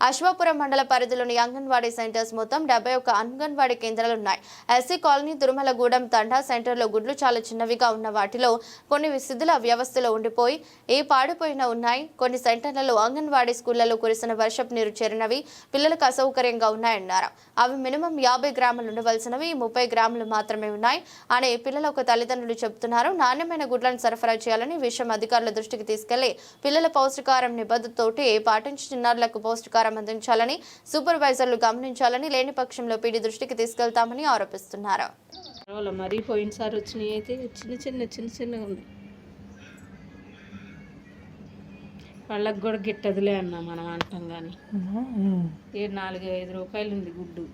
అశ్వాపురం మండల పరిధిలోని అంగన్వాడీ సెంటర్స్ మొత్తం డెబ్బై ఒక్క అంగన్వాడీ కేంద్రాలు ఉన్నాయి ఎస్సీ కాలనీ తురుమలగూడెం తండా సెంటర్లో గుడ్లు చాలా చిన్నవిగా ఉన్న వాటిలో కొన్ని శిథిల వ్యవస్థలో ఉండిపోయి ఏ పాడిపోయిన ఉన్నాయి. కొన్ని సెంటర్లలో అంగన్వాడీ స్కూళ్ళలో కురిసిన వర్షపు నీరు చేరినవి పిల్లలకు అసౌకర్యంగా ఉన్నాయన్నారు. అవి మినిమం యాభై గ్రాములు ఉండవలసినవి ముప్పై గ్రాములు మాత్రమే ఉన్నాయి. అని ఒక తల్లిదండ్రులు చెబుతున్నారు. నాణ్యమైన గుడ్లను సరఫరా చేయాలని విషయం అధికారుల దృష్టికి తీసుకెళ్ళి పిల్లల పౌష్టికారం నిబద్ధతోటి పాటించి చిన్నారులకు పౌష్టికారం ప్రారంభించాలని సూపర్వైజర్లు గమనించాలని లేని పక్షంలో పీడి దృష్టికి తీసుకెళ్తామని ఆరోపిస్తున్నారు. మరీ పోయినసారి వచ్చినాయి అయితే చిన్న చిన్న చిన్న చిన్నగా ఉన్నాయి. వాళ్ళకి కూడా గిట్టదులే అన్న మనం అంటాం కానీ ఏ నాలుగు ఐదు రూపాయలు ఉంది గుడ్డు.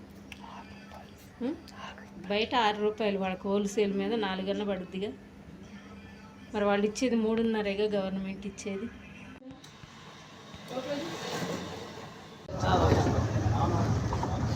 బయట ఆరు రూపాయలు వాళ్ళకి హోల్సేల్ మీద నాలుగన్న పడుద్దిగా. మరి వాళ్ళు ఇచ్చేది మూడున్నరేగా గవర్నమెంట్ ఇచ్చేది.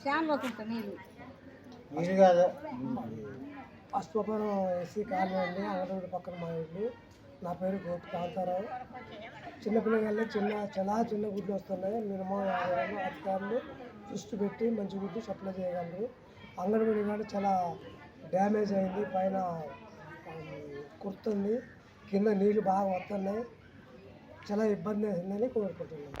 ఉన్నాయి కానీ లోన శాన్లోకి అశ్వపురం ఎస్సీ కాలనీ అండి అంగన్వాడి పక్కన మా ఇల్లు నా పేరు గోపి కాంతారావు. చిన్నపిల్లగాళ్ళు చిన్న చాలా చిన్న గుడ్లు వస్తున్నాయి. మినిమం యాభై అధికారులు దృష్టి పెట్టి మంచి గుడ్డు సప్లై చేయగలరు. అంగన్వాడీ కూడా చాలా డ్యామేజ్ అయింది. పైన కుర్తుంది. కింద నీళ్ళు బాగా వస్తున్నాయి. చాలా ఇబ్బంది అయిందని కోరుకుంటున్నాను.